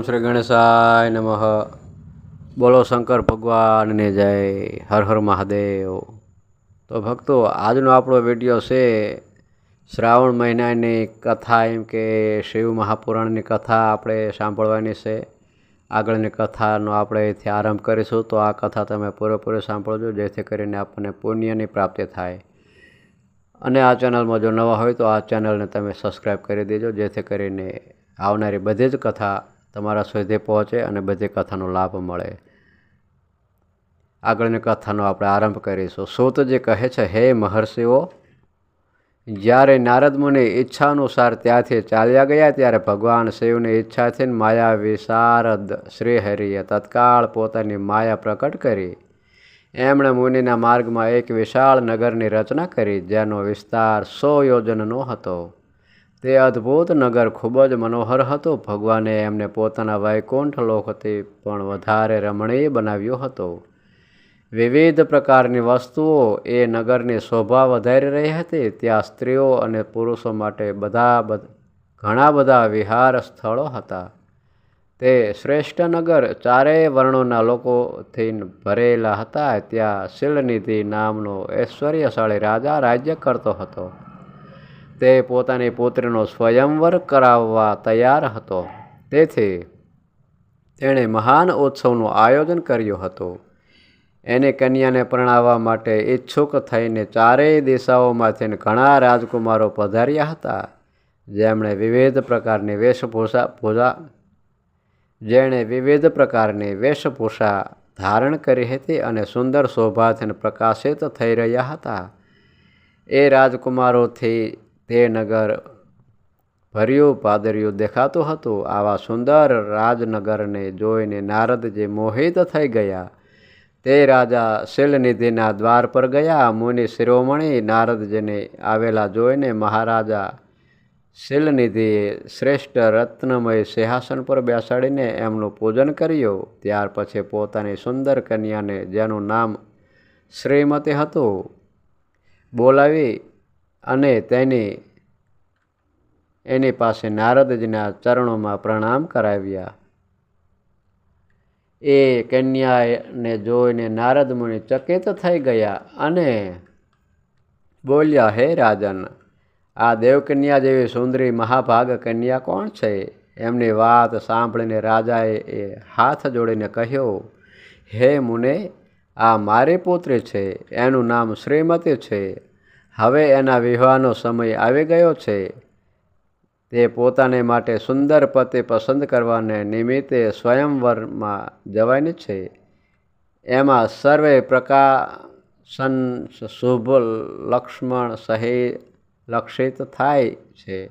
ઓમ શ્રી ગણેશાય નમઃ. બોલો શંકર ભગવાનને જય. હર હર મહાદેવ. તો ભક્તો, આજનો આપણો વીડિયો છે શ્રાવણ મહિનાની કથા. એમ કે શિવ મહાપુરાણની કથા આપણે સાંભળવાની છે. આગળની કથાનો આપણે અહીંથી આરંભ કરીશું. તો આ કથા તમે પૂરેપૂરી સાંભળજો, જેથી કરીને આપણને પુણ્યની પ્રાપ્તિ થાય. અને આ ચેનલમાં જો નવા હોય તો આ ચેનલને તમે સબસ્ક્રાઈબ કરી દેજો, જેથી કરીને આવનારી બધી જ કથા તમારા સુધી પહોંચે અને બધી કથાનો લાભ મળે. આગળની કથાનો આપણે આરંભ કરીશું. સૂતજી કહે છે, હે મહર્ષિઓ, જ્યારે નારદ મુનિ ઈચ્છા અનુસાર ત્યાંથી ચાલ્યા ગયા, ત્યારે ભગવાન શિવની ઈચ્છાથી માયા વિશારદ શ્રીહરિએ તત્કાળ પોતાની માયા પ્રકટ કરી. એમણે મુનિના માર્ગમાં એક વિશાળ નગરની રચના કરી, જેનો વિસ્તાર સો યોજનનો હતો. તે અદ્ભુત નગર ખૂબ જ મનોહર હતું. ભગવાને એમને પોતાના વૈકુંઠ લોકથી પણ વધારે રમણીય બનાવ્યો હતો. વિવિધ પ્રકારની વસ્તુઓ એ નગરની શોભા વધારી રહી હતી. ત્યાં સ્ત્રીઓ અને પુરુષો માટે બધા ઘણા બધા વિહાર સ્થળો હતા. તે શ્રેષ્ઠ નગર ચારેય વર્ણોના લોકોથી ભરેલા હતા. ત્યાં શિલનિધિ નામનો ઐશ્વર્યશાળી રાજા રાજ્ય કરતો હતો. તે પોતાની પુત્રીનો સ્વયંવર કરાવવા તૈયાર હતો. તેથી તેણે મહાન ઉત્સવનું આયોજન કર્યું હતું. એની કન્યાને પરણાવવા માટે ઈચ્છુક થઈને ચારેય દિશાઓમાંથી ઘણા રાજકુમારો પધાર્યા હતા. જેમણે વિવિધ પ્રકારની વેશભૂષા, પૂજા, જેણે વિવિધ પ્રકારની વેશભૂષા ધારણ કરી હતી અને સુંદર શોભાથી પ્રકાશિત થઈ રહ્યા હતા. એ રાજકુમારોથી તે નગર ભર્યું પાદર્યું દેખાતું હતું. આવા સુંદર રાજનગરને જોઈને નારદજી મોહિત થઈ ગયા, તે રાજા શિલનિધિના દ્વાર પર ગયા. મુનિ શિરોમણી નારદજીને આવેલા જોઈને મહારાજા શિલનિધિએ શ્રેષ્ઠ રત્નમય સિંહાસન પર બેસાડીને એમનું પૂજન કર્યું. ત્યાર પછી પોતાની સુંદર કન્યાને, જેનું નામ શ્રીમતી હતું, બોલાવી અને તેની, એની પાસે નારદજીના ચરણોમાં પ્રણામ કરાવ્યા. એ કન્યાને જોઈને નારદ મુનિ ચકિત થઈ ગયા અને બોલ્યા, હે રાજન, આ દેવકન્યા જેવી સુંદરી મહાભાગ કન્યા કોણ છે? એમની વાત સાંભળીને રાજાએ એ હાથ જોડીને કહ્યો, હે મુને, આ મારી પુત્રી છે. એનું નામ શ્રીમતી છે. હવે એના વિવાહનો સમય આવી ગયો છે. તે પોતાને માટે સુંદર પતિ પસંદ કરવાને નિમિત્તે સ્વયંવરમાં જવાની છે. એમાં સર્વે પ્રકાશન શુભ લક્ષ્મણ સહિત લક્ષિત થાય છે.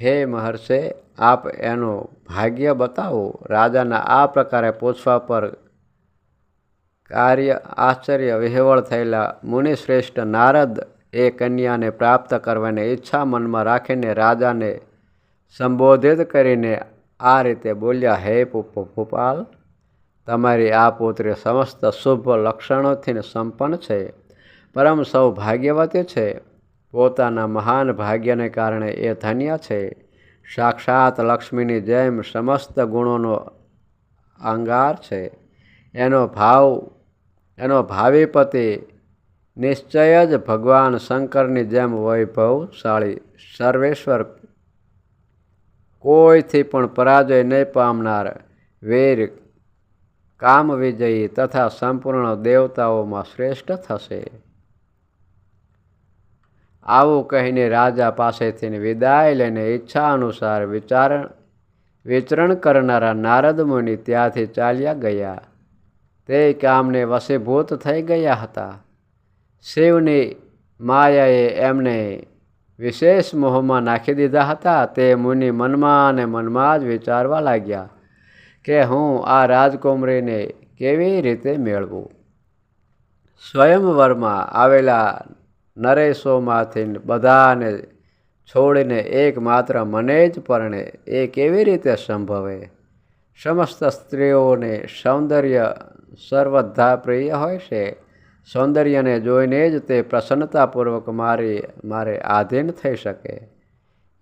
હે મહર્ષે, આપ એનું ભાગ્ય બતાવો. રાજાના આ પ્રકારે પૂછવા પર કાર્ય આશ્ચર્ય વિહવળ થયેલા મુનિશ્રેષ્ઠ નારદ એ કન્યાને પ્રાપ્ત કરવાની ઈચ્છા મનમાં રાખીને રાજાને સંબોધિત કરીને આ રીતે બોલ્યા, હે ભૂપાલ તમારી આ પુત્રી સમસ્ત શુભ લક્ષણોથી સંપન્ન છે. પરમ સૌ ભાગ્યવતી છે. પોતાના મહાન ભાગ્યને કારણે એ ધન્ય છે. સાક્ષાત લક્ષ્મીની જેમ સમસ્ત ગુણોનો અંગાર છે. એનો ભાવ, એનો ભાવિ પતિ નિશ્ચય જ ભગવાન શંકરની જેમ વૈભવશાળી સર્વેશ્વર. કોઈથી પણ પરાજય નહીં પામનાર વીર કામ વિજયી તથા સંપૂર્ણ દેવતાઓમાં શ્રેષ્ઠ થશે. આવું કહીને રાજા પાસેથી વિદાય લઈને ઈચ્છા અનુસાર વિચારણ વિચરણ કરનારા નારદ મુનિ ત્યાંથી ચાલ્યા ગયા. તે કામને વશીભૂત થઈ ગયા હતા. શિવની માયાએ એમને વિશેષ મોહમાં નાખી દીધા હતા. તે મુનિ મનમાં અને મનમાં જ વિચારવા લાગ્યા કે હું આ રાજકુમરીને કેવી રીતે મેળવું? સ્વયંવરમાં આવેલા નરેશોમાંથી બધાને છોડીને એકમાત્ર મને જ પરણે એ કેવી રીતે સંભવે? સમસ્ત સ્ત્રીઓને સૌંદર્ય સર્વધા પ્રિય હોય છે. સૌંદર્યને જોઈને જ તે પ્રસન્નતાપૂર્વક મારી, મારે આધીન થઈ શકે.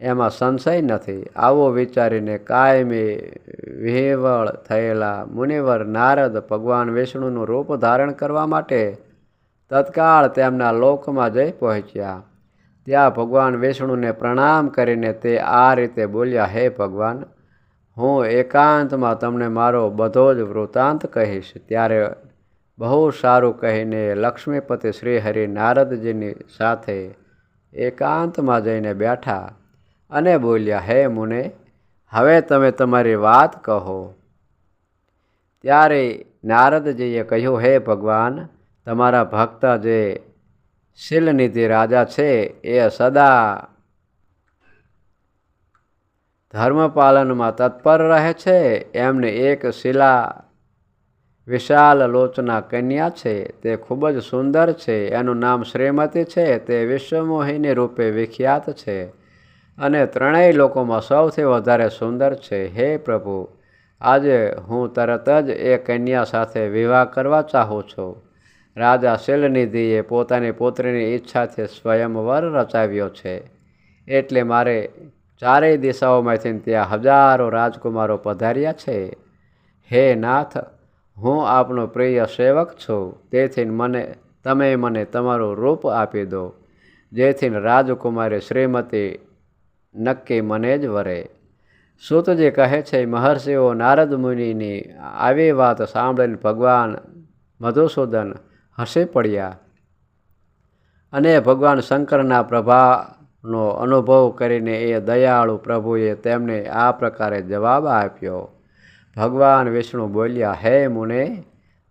એમાં સંશય નથી. આવો વિચારીને કાયમી વિહેવળ થયેલા મુનિવર નારદ ભગવાન વિષ્ણુનું રૂપ ધારણ કરવા માટે તત્કાળ તેમના લોકમાં જઈ પહોંચ્યા. ત્યાં ભગવાન વિષ્ણુને પ્રણામ કરીને તે આ રીતે બોલ્યા, હે ભગવાન, હું એકાંતમાં તમને મારો બધો જ વૃત્તાંત કહીશ. ત્યારે બહુ સારું કહીને લક્ષ્મીપતિ શ્રી હરિ નારદજીની સાથે એકાંતમાં જઈને બેઠા અને બોલ્યા, હે મુને, હવે તમે તમારી વાત કહો. ત્યારે નારદજીએ કહ્યું, હે ભગવાન, તમારા ભક્ત જે શીલનિધિ રાજા છે, એ સદા ધર્મપાલનમાં તત્પર રહે છે. એમને એક શિલા વિશાલ લોચના કન્યા છે, તે ખૂબ જ સુંદર છે, એનું નામ શ્રીમતી છે, તે વિશ્વમોહિની રૂપે વિખ્યાત છે અને ત્રણેય લોકોમાં સૌથી વધારે સુંદર છે. હે પ્રભુ, આજે હું તરત જ એ કન્યા સાથે વિવાહ કરવા ચાહું છું. રાજા શિલનિધિએ પોતાની પુત્રીની ઈચ્છાથી સ્વયંવર રચાવ્યો છે. એટલે મારે ચારેય દિશાઓમાંથી ત્યાં હજારો રાજકુમારો પધાર્યા છે. હે નાથ હું આપનો પ્રિય સેવક છું. તેથી મને, તમે મને તમારું રૂપ આપી દો. જેથી રાજકુમારી શ્રીમતી નક્કી મને જ વરે. સૂતજી કહે છે, મહર્ષિઓ, નારદ મુનિની આવી વાત સાંભળીને ભગવાન મધુસૂદન હસી પડ્યા અને ભગવાન શંકરના પ્રભાવનો અનુભવ કરીને એ દયાળુ પ્રભુએ તેમને આ પ્રકારે જવાબ આપ્યો. ભગવાન વિષ્ણુ બોલ્યા, હે મુને,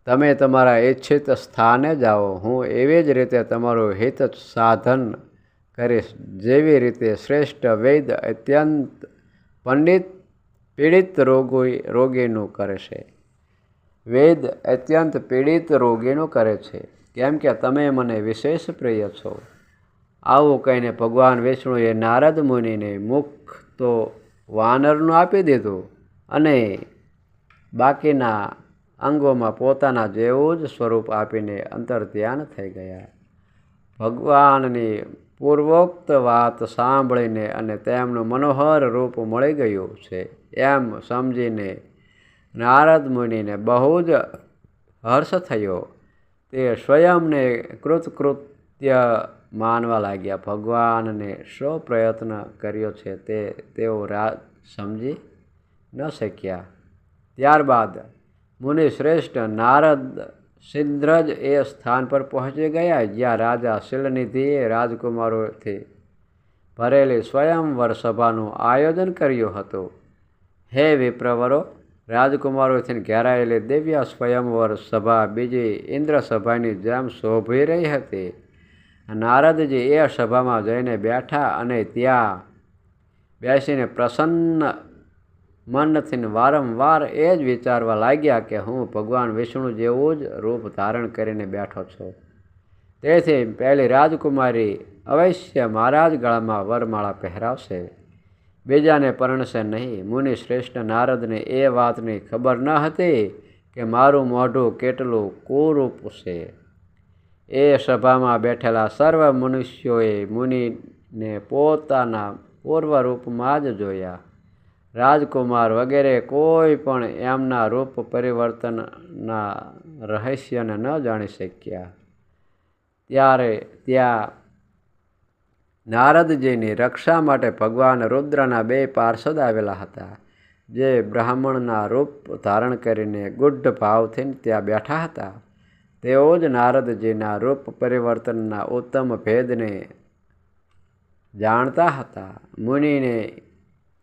તમે તમારા ઈચ્છિત સ્થાને જાઓ. હું એવી જ રીતે તમારું હિત સાધન કરીશ. જેવી રીતે શ્રેષ્ઠ વૈદ અત્યંત પંડિત પીડિત રોગી રોગીનું કરે છે. વેદ અત્યંત પીડિત રોગીનું કરે છે. કેમ કે તમે મને વિશેષ પ્રિય છો. આવું કહીને ભગવાન વિષ્ણુએ નારદ મુનિને મુખ તો વાનરનું આપી દીધું અને બાકીના અંગોમાં પોતાના જેવું જ સ્વરૂપ આપીને અંતર ધ્યાન થઈ ગયા. ભગવાનની પૂર્વોક્ત વાત સાંભળીને અને તેમનું મનોહર રૂપ મળી ગયું છે એમ સમજીને નારદ મુનિને બહુ જ હર્ષ થયો. તે સ્વયંને કૃતકૃત્ય માનવા લાગ્યા. ભગવાનને શો પ્રયત્ન કર્યો છે તે તેઓ રા, સમજી ન શક્યા. ત્યારબાદ મુનિ શ્રેષ્ઠ નારદ સિદ્ધ્રજ એ સ્થાન પર પહોંચી ગયા, જ્યાં રાજા શિલનિધિએ રાજકુમારોથી ભરેલી સ્વયંવર સભાનું આયોજન કર્યું હતું. હે વિપ્રવરો, રાજકુમારોથી ઘેરાયેલી દિવ્ય સ્વયંવર સભા બીજી ઇન્દ્ર સભાની જેમ શોભી રહી હતી. નારદજી એ સભામાં જઈને બેઠા અને ત્યાં બેસીને પ્રસન્ન મનથી વારંવાર એ જ વિચારવા લાગ્યા કે હું ભગવાન વિષ્ણુ જેવું જ રૂપ ધારણ કરીને બેઠો છું. તેથી પહેલી રાજકુમારી અવશ્ય મારા જ ગળામાં વરમાળા પહેરાવશે. બીજાને પરણશે નહીં. મુનિ શ્રેષ્ઠ નારદને એ વાતની ખબર ન હતી કે મારું મોઢું કેટલું કુરૂપ છે. એ સભામાં બેઠેલા સર્વ મનુષ્યોએ મુનિને પોતાના પૂર્વ રૂપમાં જ જોયા. રાજકુમાર વગેરે કોઈ પણ એમના રૂપ પરિવર્તનના રહસ્યને ન જાણી શક્યા. ત્યારે ત્યાં નારદજીની રક્ષા માટે ભગવાન રુદ્રના બે પાર્ષદ આવેલા હતા, જે બ્રાહ્મણના રૂપ ધારણ કરીને ગુઢ ભાવથી ત્યાં બેઠા હતા. તેઓ જ નારદજીના રૂપ પરિવર્તનના ઉત્તમ ભેદને જાણતા હતા. મુનિને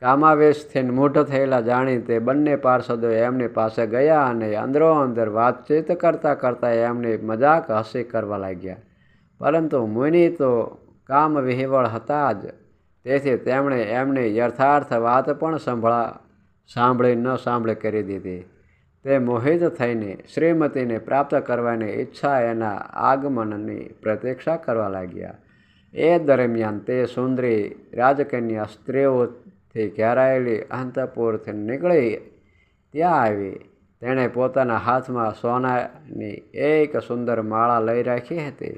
કામાવેશથી મૂઢ થયેલા જાણી તે બંને પાર્ષદો એમની પાસે ગયા અને અંદરો અંદર વાતચીત કરતાં કરતાં એમની મજાક હસી કરવા લાગ્યા. પરંતુ મુનિ તો કામ વિહિવળ હતા જ. તેથી તેમણે એમની યથાર્થ વાત પણ સંભળા, સાંભળી ન સાંભળી કરી દીધી. તે મોહિત થઈને શ્રીમતીને પ્રાપ્ત કરવાની ઈચ્છા એના આગમનની પ્રતીક્ષા કરવા લાગ્યા. એ દરમિયાન તે સુંદરી રાજકન્યા સ્ત્રીઓથી ઘેરાયેલી અંતપુરથી નીકળી ત્યાં આવી. તેણે પોતાના હાથમાં સોનાની એક સુંદર માળા લઈ રાખી હતી.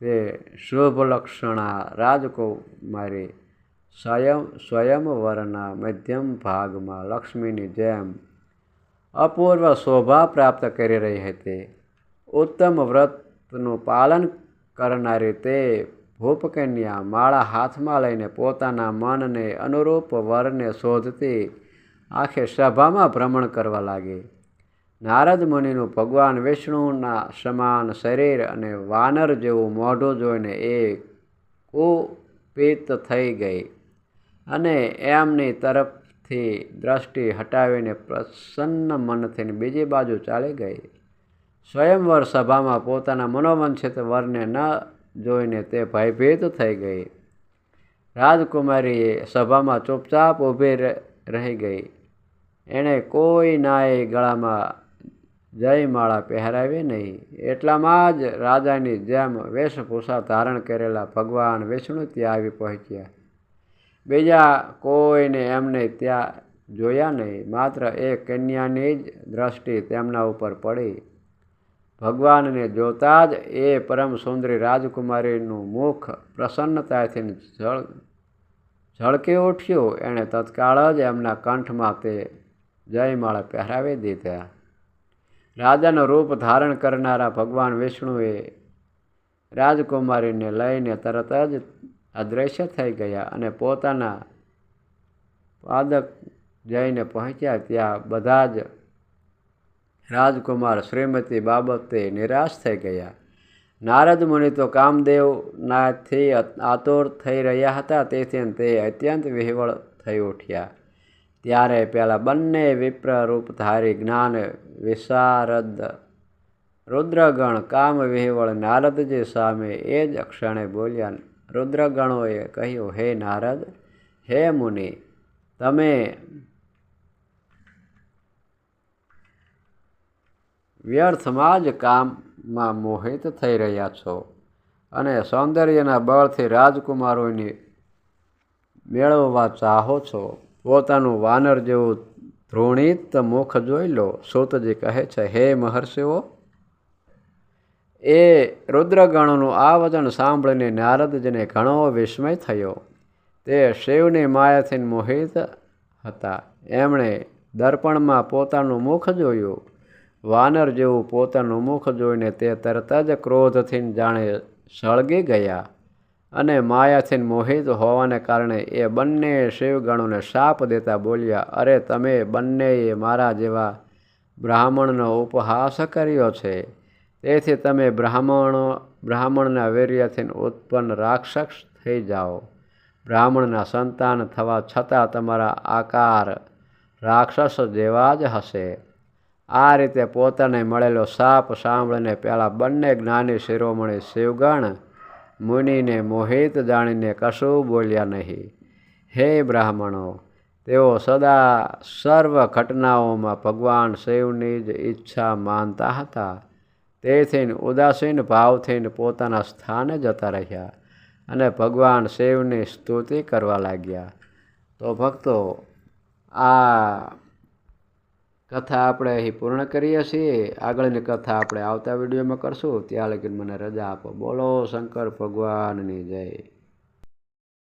તે શુભલક્ષણા રાજકુમારી સ્વયં સ્વયંવરના મધ્યમ ભાગમાં લક્ષ્મીની જેમ અપૂર્વ શોભા પ્રાપ્ત કરી રહી હતી. ઉત્તમ વ્રતનું પાલન કરનારી તે ભૂપકન્યા માળા હાથમાં લઈને પોતાના મનને અનુરૂપ વરને શોધતી આખે સભામાં ભ્રમણ કરવા લાગી. નારદ મુનિનું ભગવાન વિષ્ણુના સમાન શરીર અને વાનર જેવું મોઢું જોઈને એ કુપિત થઈ ગઈ અને એમની તરફથી દ્રષ્ટિ હટાવીને પ્રસન્ન મનથી બીજી બાજુ ચાલી ગઈ. સ્વયંવર સભામાં પોતાના મનોવંચિત વરને ન જોઈને તે ભયભીત થઈ ગઈ. રાજકુમારીએ સભામાં ચૂપચાપ ઊભી રહી ગઈ. એણે કોઈ નાએ ગળામાં જયમાળા પહેરાવી નહીં. એટલામાં જ રાજાની જેમ વેશભૂષા ધારણ કરેલા ભગવાન વિષ્ણુ ત્યાં આવી પહોંચ્યા. બીજા કોઈને એમને ત્યાં જોયા નહીં. માત્ર એ કન્યાની જ દ્રષ્ટિ તેમના ઉપર પડી. ભગવાનને જોતા જ એ પરમ સુંદરી રાજકુમારીનું મુખ પ્રસન્નતાથી ઝળ ઝળકી ઉઠ્યું. એણે તત્કાળ જ એમના કંઠમાં તે જયમાળા પહેરાવી દીધા. રાજાનું રૂપ ધારણ કરનારા ભગવાન વિષ્ણુએ રાજકુમારીને લઈને તરત જ અદૃશ્ય થઈ ગયા અને પોતાના પાદક જઈને પહોંચ્યા. ત્યાં બધા જ રાજકુમાર શ્રીમતી બાબતે નિરાશ થઈ ગયા. નારદ મુનિ તો કામદેવનાથી આતુર થઈ રહ્યા હતા, તેથી તે અત્યંત વિહવળ થઈ ઉઠ્યા. ત્યારે પેલા બંને વિપ્ર રૂપધારી જ્ઞાન, વિશારદ, રુદ્રગણ, કામ વિહવળ નારદજી સામે એ જ ક્ષણે બોલ્યા. રુદ્રગણોએ કહ્યું, હે નારદ, હે મુનિ, તમે વ્યર્થમાં જ કામમાં મોહિત થઈ રહ્યા છો અને સૌંદર્યના બળથી રાજકુમારોની મેળવવા ચાહો છો. પોતાનું વાનર જેવું ધ્રોણિત મુખ જોઈ લો. સૂતજી કહે છે, હે મહર્ષિઓ, એ રુદ્રગણનું આ વચન સાંભળીને નારદજીને ઘણો વિસ્મય થયો. તે શિવની માયાથી મોહિત હતા. એમણે દર્પણમાં પોતાનું મુખ જોયું. વાનર જેવું પોતાનું મુખ જોઈને તે તરત જ ક્રોધથી જાણે સળગી ગયા અને માયાથી મોહિત હોવાને કારણે એ બંને શિવગણોને શાપ દેતા બોલ્યા, અરે, તમે બંનેએ મારા જેવા બ્રાહ્મણનો ઉપહાસ કર્યો છે. તેથી તમે બ્રાહ્મણો, બ્રાહ્મણના વીર્યથી ઉત્પન્ન રાક્ષસ થઈ જાઓ. બ્રાહ્મણના સંતાન થવા છતાં તમારા આકાર રાક્ષસ જેવા જ હશે. આ રીતે પોતાને મળેલો સાપ સાંભળીને પહેલાં બંને જ્ઞાની શિરોમણી શિવગણ મુનિને મોહિત જાણીને કશું બોલ્યા નહીં. હે બ્રાહ્મણો, તેઓ સદા સર્વ ઘટનાઓમાં ભગવાન શિવની જ ઈચ્છા માનતા હતા. તેથી ઉદાસીન ભાવથી પોતાના સ્થાને જતા રહ્યા અને ભગવાન શિવની સ્તુતિ કરવા લાગ્યા. તો ભક્તો, આ કથા આપણે અહીં પૂર્ણ કરીએ છીએ. આગળની કથા આપણે આવતા વિડીયોમાં કરશું. ત્યાં લગી મને રજા આપો. બોલો શંકર ભગવાનની જય.